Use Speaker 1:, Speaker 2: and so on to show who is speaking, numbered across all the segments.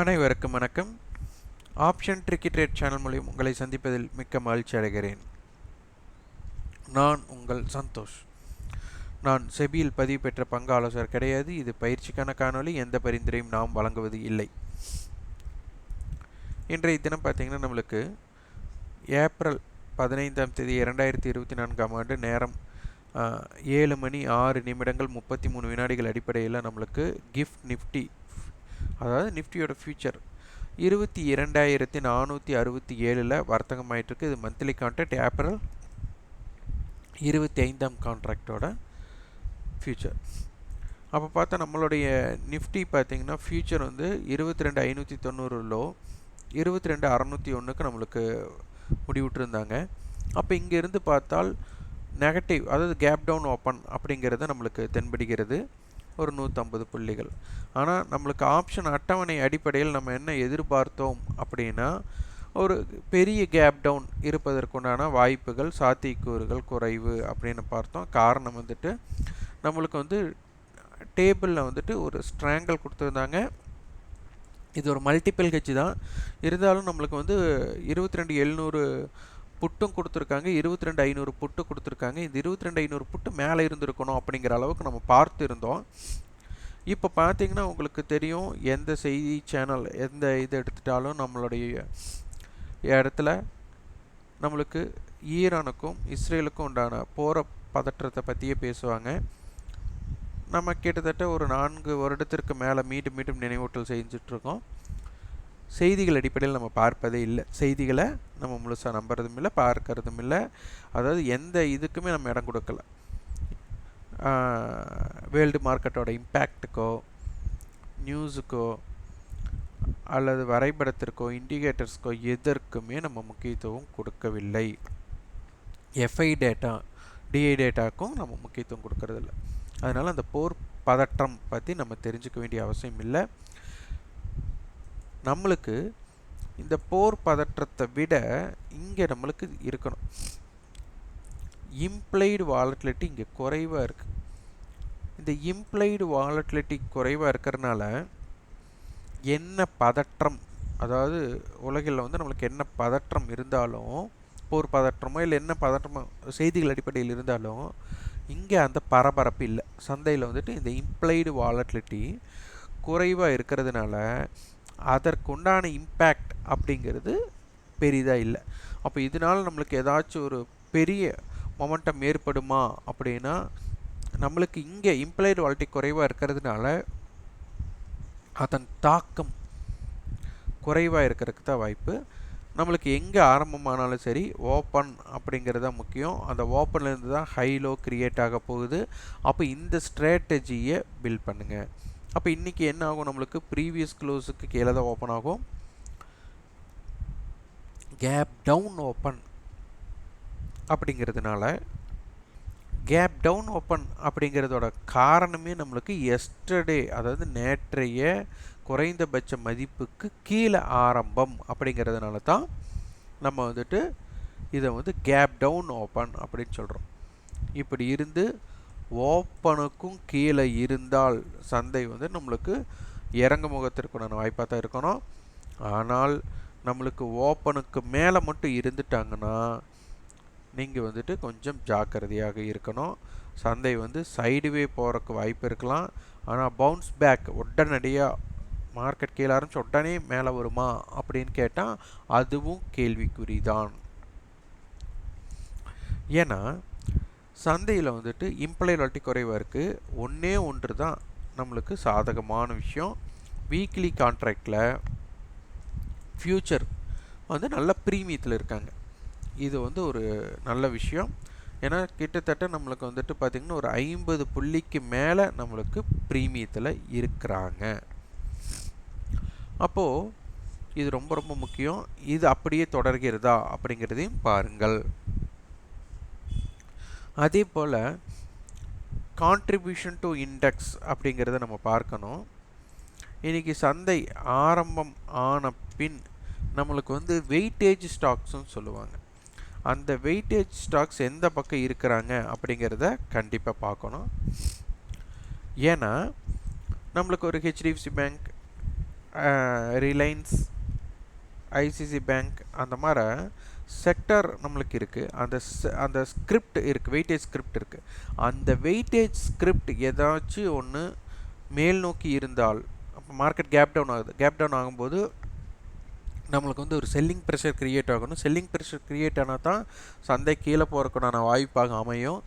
Speaker 1: அனைவருக்கும் வணக்கம். Option tricky trade channel மூலியம் உங்களை சந்திப்பதில் மிக்க மகிழ்ச்சி அடைகிறேன். நான் உங்கள் சந்தோஷ். நான் செபியில் பதிவு பெற்ற பங்கு ஆலோசகர் கிடையாது. இது பயிற்சிக்கான காணொளி. எந்த பரிந்துரையும் நாம் வழங்குவது இல்லை. இன்றைய தினம் பார்த்தீங்கன்னா நம்மளுக்கு ஏப்ரல் பதினைந்தாம் தேதி இரண்டாயிரத்தி இருபத்தி நான்காம் ஆண்டு நேரம் ஏழு மணி ஆறு நிமிடங்கள் முப்பத்தி மூணு வினாடிகள் அடிப்படையில் நம்மளுக்கு கிஃப்ட் நிஃப்டி அதாவது நிஃப்டியோட ஃபியூச்சர் இருபத்தி இரண்டாயிரத்தி நானூற்றி அறுபத்தி ஏழில் வர்த்தகம் இது மந்த்லி கான்ட்ராக்ட் ஏப்ரல் இருபத்தி ஐந்தாம் கான்ட்ராக்டோட ஃபியூச்சர் அப்போ பார்த்தா நம்மளுடைய நிஃப்டி பார்த்திங்கன்னா ஃபியூச்சர் வந்து இருபத்தி ரெண்டு ஐநூற்றி தொண்ணூறு லோ இருபத்தி ரெண்டு அறநூற்றி ஒன்றுக்கு நம்மளுக்கு முடிவிட்டிருந்தாங்க அப்போ இங்கேருந்து பார்த்தால் நெகட்டிவ் அதாவது கேப் டவுன் ஓப்பன் அப்படிங்கிறது நம்மளுக்கு தென்படுகிறது. ஒரு நூற்றம்பது புள்ளிகள். ஆனால் நம்மளுக்கு ஆப்ஷன் அட்டவணை அடிப்படையில் நம்ம என்ன எதிர்பார்த்தோம் அப்படின்னா ஒரு பெரிய கேப் டவுன் இருப்பதற்குண்டான வாய்ப்புகள் சாத்தியக்கூறுகள் குறைவு அப்படின்னு பார்த்தோம். காரணம் வந்துட்டு நம்மளுக்கு வந்து டேபிளில் வந்துட்டு ஒரு ஸ்ட்ராங்கல் கொடுத்துருந்தாங்க. இது ஒரு மல்டிபிள் ஹெச் தான். இருந்தாலும் நம்மளுக்கு வந்து இருபத்தி ரெண்டு எழுநூறு புட்டும் கொடுத்துருக்காங்க. இருபத்தி ரெண்டு ஐநூறு புட்டு கொடுத்துருக்காங்க. இந்த இருபத்தி ரெண்டு ஐநூறு புட்டு மேலே இருந்திருக்கணும் அப்படிங்கிற அளவுக்கு நம்ம பார்த்து இருந்தோம் இப்போ பார்த்தீங்கன்னா உங்களுக்கு தெரியும் எந்த செய்தி சேனல் எந்த இது எடுத்துட்டாலும் நம்மளுடைய இடத்துல நம்மளுக்கு ஈரானுக்கும் இஸ்ரேலுக்கும் உண்டான போகிற பதற்றத்தை பற்றியே பேசுவாங்க. நம்ம கிட்டத்தட்ட ஒரு நான்கு வருடத்திற்கு மேலே மீண்டும் மீண்டும் நினைவூட்டல் செஞ்சிட்ருக்கோம். செய்திகள் அடிப்படையில் நம்ம பார்ப்பதே இல்லை. செய்திகளை நம்ம முழுசாக நம்புறதும் இல்லை பார்க்கறதும் இல்லை அதாவது எந்த இதுக்குமே நம்ம இடம் கொடுக்கல. வேர்ல்டு மார்க்கெட்டோட இம்பேக்ட்டுக்கோ நியூஸுக்கோ அல்லது வரைபடத்திற்கோ இண்டிகேட்டர்ஸ்க்கோ எதற்குமே நம்ம முக்கியத்துவம் கொடுக்கவில்லை. எஃப்ஐ டேட்டா டிஐ டேட்டாக்கும் நம்ம முக்கியத்துவம் கொடுக்கறதில்ல. அதனால் அந்த போர் பதற்றம் பற்றி நம்ம தெரிஞ்சுக்க வேண்டிய அவசியம் இல்லை நம்மளுக்கு இந்த போர் பதற்றத்தை விட இங்கே நம்மளுக்கு இருக்கணும். இம்ப்ளைடு வாலட்லிட்டி இங்கே குறைவாக இருக்குது இந்த இம்ப்ளைடு வாலட்லிட்டி குறைவாக இருக்கிறனால என்ன பதற்றம் அதாவது உலகில் வந்து நம்மளுக்கு என்ன பதற்றம் இருந்தாலும் போர் பதற்றமோ இல்லை என்ன பதற்றமோ செய்திகள் அடிப்படையில் இருந்தாலும் இங்கே அந்த பரபரப்பு இல்லை. சந்தையில் வந்துட்டு இந்த இம்ப்ளைடு வாலட்லிட்டி குறைவாக இருக்கிறதுனால அதற்குண்டான இம்பேக்ட் அப்படிங்கிறது பெரிதாக இல்லை. அப்போ இதனால் நம்மளுக்கு ஏதாச்சும் ஒரு பெரிய மொமெண்டம் ஏற்படுமா அப்படின்னா நம்மளுக்கு இங்கே இம்ப்ளைடு வாலிட்டி குறைவாக இருக்கிறதுனால அதன் தாக்கம் குறைவாக இருக்கிறதுக்கு தான் வாய்ப்பு. நம்மளுக்கு எங்கே ஆரம்பமானாலும் சரி ஓப்பன் அப்படிங்கிறது தான் முக்கியம். அந்த ஓப்பன்லேருந்து தான் ஹைலோ க்ரியேட் கிரியேட் ஆக போகுது. அப்போ இந்த ஸ்ட்ராட்டஜியை பில்ட் பண்ணுங்கள் அப்போ இன்றைக்கி என்ன ஆகும்? நம்மளுக்கு ப்ரீவியஸ் க்ளோஸுக்கு கீழே தான் ஓப்பன் ஆகும். கேப் டவுன் ஓப்பன் அப்படிங்கிறதுனால கேப் டவுன் ஓப்பன் அப்படிங்கிறதோட காரணமே நம்மளுக்கு எஸ்டர்டே அதாவது நேற்றைய குறைந்தபட்ச மதிப்புக்கு கீழே ஆரம்பம் அப்படிங்கிறதுனால தான் நம்ம வந்துட்டு இதை வந்து கேப் டவுன் ஓப்பன் அப்படின்னு சொல்கிறோம் இப்படி இருந்து ஓப்பனுக்கும் கீழே இருந்தால் சந்தை வந்து நம்மளுக்கு இறங்க முகத்திற்குண்டான வாய்ப்பாக தான் இருக்கணும். ஆனால் நம்மளுக்கு ஓப்பனுக்கு மேலே மட்டும் இருந்துட்டாங்கன்னா நீங்கள் வந்துட்டு கொஞ்சம் ஜாக்கிரதையாக இருக்கணும். சந்தை வந்து சைடுவே போகிறக்கு வாய்ப்பு இருக்கலாம். ஆனால் பவுன்ஸ் பேக் உடனடியாக மார்க்கெட் கீழே ஆரம்பிச்சு உடனே மேலே வருமா அப்படின்னு கேட்டால் அதுவும் கேள்விக்குறி தான் ஏன்னா சந்தையில் வந்துட்டு இம்ப்ளைலாட்டி குறைவாக இருக்குது ஒன்றே ஒன்று தான் நம்மளுக்கு சாதகமான விஷயம். வீக்லி கான்ட்ராக்டில் ஃப்யூச்சர் வந்து நல்ல ப்ரீமியத்தில் இருக்காங்க. இது வந்து ஒரு நல்ல விஷயம். ஏன்னா கிட்டத்தட்ட நம்மளுக்கு வந்துட்டு பார்த்திங்கன்னா ஒரு ஐம்பது புள்ளிக்கு மேலே நம்மளுக்கு ப்ரீமியத்தில் இருக்கிறாங்க. அப்போது இது ரொம்ப ரொம்ப முக்கியம். இது அப்படியே தொடர்கிறதா அப்படிங்கிறதையும் பாருங்கள். அதே போல் கான்ட்ரிபியூஷன் டு இண்டெக்ஸ் அப்படிங்கிறத நம்ம பார்க்கணும். இன்றைக்கி சந்தை ஆரம்பம் ஆன பின் நம்மளுக்கு வந்து வெயிட்டேஜ் ஸ்டாக்ஸ்னு சொல்லுவாங்க. அந்த வெயிட்டேஜ் ஸ்டாக்ஸ் எந்த பக்கம் இருக்கிறாங்க அப்படிங்கிறத கண்டிப்பாக பார்க்கணும். ஏன்னா நம்மளுக்கு ஒரு HDFC bank Reliance ICICI bank அந்த மாதிரி செக்டர் நம்மளுக்கு இருக்குது அந்த அந்த ஸ்கிரிப்ட் இருக்குது வெயிட்டேஜ் ஸ்கிரிப்ட் இருக்குது அந்த வெயிட்டேஜ் ஸ்கிரிப்ட் ஏதாச்சும் ஒன்று மேல் நோக்கி இருந்தால் அப்போ மார்க்கெட் கேப் டவுன் ஆகுது. கேப் டவுன் ஆகும்போது நம்மளுக்கு வந்து ஒரு செல்லிங் ப்ரெஷர் க்ரியேட் ஆகணும். செல்லிங் ப்ரெஷர் க்ரியேட் ஆனால் தான் சந்தை கீழே போகிறதுக்குண்டான வாய்ப்பாக அமையும்.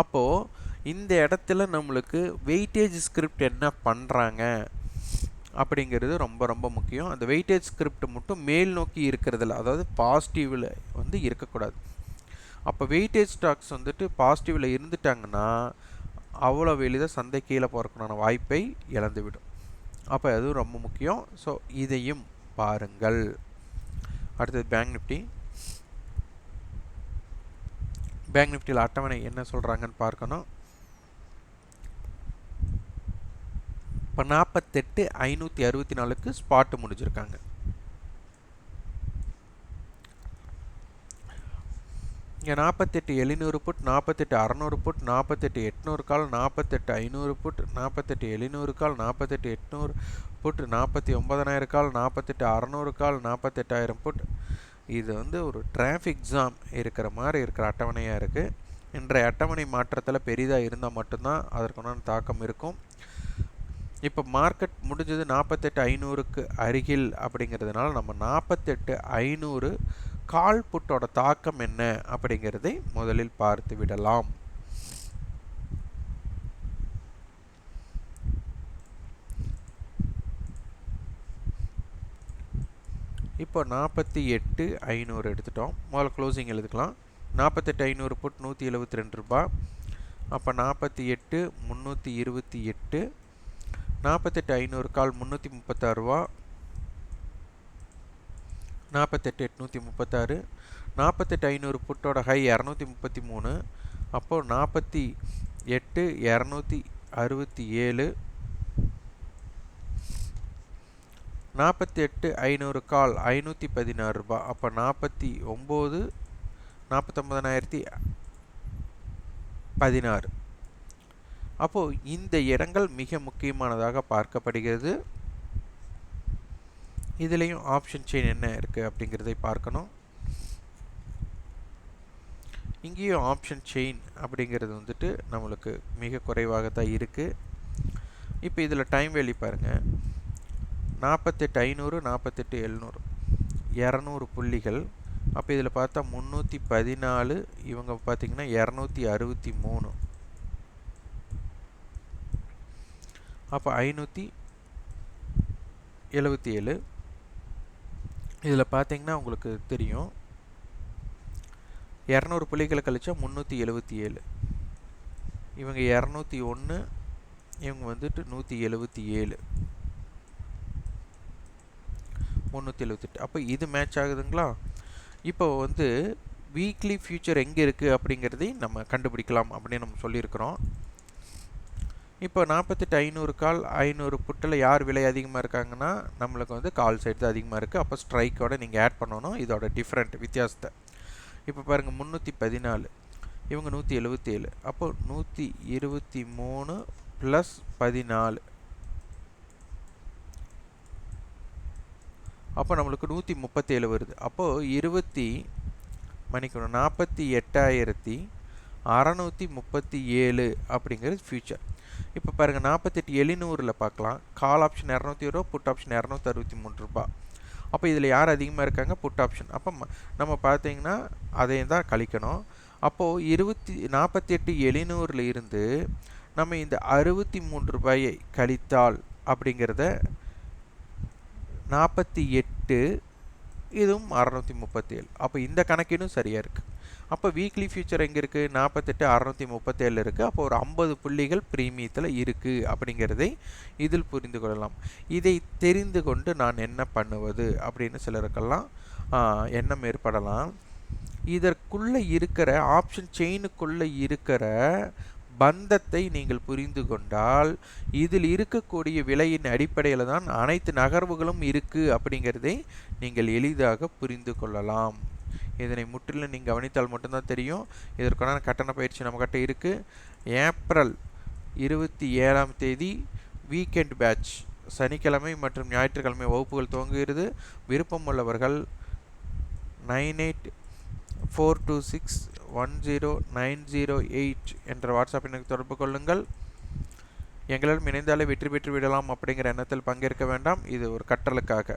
Speaker 1: அப்போது இந்த இடத்துல நம்மளுக்கு வெயிட்டேஜ் ஸ்கிரிப்ட் என்ன பண்ணுறாங்க அப்படிங்கிறது ரொம்ப ரொம்ப முக்கியம். அந்த வெயிட்டேஜ் ஸ்கிரிப்ட் மட்டும் மேல் நோக்கி இருக்கிறதுல அதாவது பாசிட்டிவில் வந்து இருக்கக்கூடாது. அப்போ வெயிட்டேஜ் ஸ்டாக்ஸ் வந்துட்டு பாசிட்டிவில் இருந்துட்டாங்கன்னா அவ்வளோ எளிதாக சந்தை கீழே போகிறதுக்கான வாய்ப்பை இழந்துவிடும். அப்போ அதுவும் ரொம்ப முக்கியம். ஸோ இதையும் பாருங்கள். அடுத்தது பேங்க் நிஃப்டி பேங்க் நிஃப்டியில் அட்டவணை என்ன சொல்கிறாங்கன்னு பார்க்கணும். இப்போ நாற்பத்தெட்டு ஐநூற்றி அறுபத்தி நாலுக்கு ஸ்பாட்டு முடிஞ்சிருக்காங்க. இங்கே நாற்பத்தெட்டு எழுநூறு புட் நாற்பத்தெட்டு அறநூறு புட் நாற்பத்தெட்டு எட்நூறு கால் நாற்பத்தெட்டு ஐநூறு புட் நாற்பத்தெட்டு எழுநூறு கால் நாற்பத்தெட்டு எட்நூறு புட் நாற்பத்தி ஒன்பதனாயிரம் கால் நாற்பத்தெட்டு அறநூறு கால் நாற்பத்தெட்டாயிரம் புட் இது வந்து ஒரு டிராஃபிக் ஜாம் இருக்கிற மாதிரி இருக்கிற அட்டவணையாக இருக்குது இன்றைய அட்டவணை மாற்றத்தில் பெரிதாக இருந்தால் மட்டும்தான் அதற்குண்டான தாக்கம் இருக்கும். இப்போ மார்க்கெட் முடிஞ்சது நாற்பத்தெட்டு ஐநூறுக்கு அருகில் அப்படிங்கிறதுனால நம்ம நாற்பத்தெட்டு ஐநூறு கால் புட்டோட தாக்கம் என்ன அப்படிங்கிறதை முதலில் பார்த்து விடலாம். இப்போ நாற்பத்தி எட்டு ஐநூறு எடுத்துட்டோம். முதல்ல க்ளோசிங் எழுதுக்கலாம். நாற்பத்தெட்டு ஐநூறு புட் நூற்றி எழுபத்தி ரெண்டு ரூபா அப்போ நாற்பத்தி எட்டு முந்நூற்றி இருபத்தி எட்டு. நாற்பத்தெட்டு ஐநூறு கால் முந்நூற்றி முப்பத்தாறு ரூபா. நாற்பத்தெட்டு எட்நூற்றி முப்பத்தாறு. நாற்பத்தெட்டு ஐநூறு புட்டோட ஹை இரநூத்தி முப்பத்தி மூணு. அப்போது நாற்பத்தி எட்டு இரநூத்தி அறுபத்தி ஏழு. நாற்பத்தி எட்டு ஐநூறு கால் ஐநூற்றி பதினாறு ரூபா. அப்போ நாற்பத்தி ஒம்பது நாற்பத்தொம்பதனாயிரத்தி பதினாறு. அப்போது இந்த இடங்கள் மிக முக்கியமானதாக பார்க்கப்படுகிறது. இதுலேயும் ஆப்ஷன் செயின் என்ன இருக்குது அப்படிங்கிறதை பார்க்கணும். இங்கேயும் ஆப்ஷன் செயின் அப்படிங்கிறது வந்துட்டு நம்மளுக்கு மிக குறைவாக தான் இருக்குது இப்போ இதில் டைம் வேலி பாருங்கள் நாற்பத்தெட்டு ஐநூறு நாற்பத்தெட்டு எழுநூறு. இரநூறு புள்ளிகள். அப்போ இதில் பார்த்தா முந்நூற்றி பதினாலு இவங்க பார்த்திங்கன்னா இரநூத்தி அறுபத்தி மூணு. அப்போ ஐநூற்றி எழுபத்தி ஏழு. இதில் பார்த்தீங்கன்னா உங்களுக்கு தெரியும். இரநூறு புள்ளிகளை கழிச்சா முந்நூற்றி எழுபத்தி ஏழு. இவங்க இரநூத்தி ஒன்று இவங்க வந்துட்டு நூற்றி எழுபத்தி ஏழு. முந்நூற்றி எழுபத்தெட்டு அப்போ இது மேட்ச் ஆகுதுங்களா? இப்போ வந்து வீக்லி ஃபியூச்சர் எங்கே இருக்குது அப்படிங்கிறதையும் நம்ம கண்டுபிடிக்கலாம் அப்படின்னு நம்ம சொல்லியிருக்கிறோம். இப்போ நாற்பத்தெட்டு ஐநூறு கால் ஐநூறு புட்டில் யார் விலை அதிகமாக இருக்காங்கன்னா நம்மளுக்கு வந்து கால் சைடு தான் அதிகமாக இருக்குது. அப்போ ஸ்ட்ரைக்கோட நீங்கள் ஆட் பண்ணணும். இதோட டிஃப்ரெண்ட் வித்தியாசத்தை. இப்போ பாருங்கள் முந்நூற்றி பதினாலு. இவங்க நூற்றி எழுபத்தி ஏழு அப்போ நூற்றி இருபத்தி மூணு ப்ளஸ் பதினாலு. அப்போ நம்மளுக்கு நூற்றி முப்பத்தேழு வருது. அப்போது இருபத்தி மணிக்கணும் நாற்பத்தி எட்டாயிரத்தி அறநூற்றி முப்பத்தி ஏழு அப்படிங்கிறது ஃபியூச்சர் இப்போ பாருங்கள் நாற்பத்தெட்டு எழுநூறில் பார்க்கலாம் கால் ஆப்ஷன் இரநூத்தி ரூபா புட் ஆப்ஷன் இரநூத்தி அறுபத்தி மூணு ரூபா. அப்போ இதில் யார் அதிகமாக இருக்காங்க? புட் ஆப்ஷன் அப்போ நம்ம பார்த்தீங்கன்னா அதையும் தான் கழிக்கணும். அப்போது இருபத்தி நாற்பத்தி எட்டு எழுநூறில் இருந்து நம்ம இந்த அறுபத்தி மூன்று ரூபாயை கழித்தால் அப்படிங்கிறத நாற்பத்தி எட்டு இதுவும் அறநூற்றி முப்பத்தேழு. அப்போ இந்த கணக்கீடும் சரியாக இருக்குது அப்போ வீக்லி ஃபியூச்சர் எங்கே இருக்குது நாற்பத்தெட்டு அறநூற்றி முப்பத்தேழு இருக்குது அப்போ ஒரு ஐம்பது புள்ளிகள் ப்ரீமியத்தில் இருக்குது அப்படிங்கிறதை இதில் புரிந்து கொள்ளலாம். இதை தெரிந்து கொண்டு நான் என்ன பண்ணுவது அப்படின்னு சிலருக்கெல்லாம் எண்ணம் ஏற்படலாம். இதற்குள்ளே இருக்கிற ஆப்ஷன் செயினுக்குள்ளே இருக்கிற பந்தத்தை நீங்கள் புரிந்து கொண்டால் இதில் இருக்கக்கூடிய விலையின் அடிப்படையில் தான் அனைத்து நகர்வுகளும் இருக்குது அப்படிங்கிறதை நீங்கள் எளிதாக புரிந்து கொள்ளலாம். இதனை முற்றிலும் நீங்கள் கவனித்தால் மட்டும்தான் தெரியும். இதற்கான கட்டண பயிற்சி நம்மக்கிட்ட இருக்குது ஏப்ரல் இருபத்தி ஏழாம் தேதி வீக்கெண்ட் பேட்ச் சனிக்கிழமை மற்றும் ஞாயிற்றுக்கிழமை வகுப்புகள் துவங்குகிறது. விருப்பம் உள்ளவர்கள் nine eight four two six one zero nine zero eight என்ற வாட்ஸ்அப் எனக்கு தொடர்பு கொள்ளுங்கள். எங்களிடம் இணைந்தாலே வெற்றி பெற்று விடலாம் அப்படிங்கிற எண்ணத்தில் பங்கேற்க வேண்டாம். இது ஒரு கற்றலுக்காக.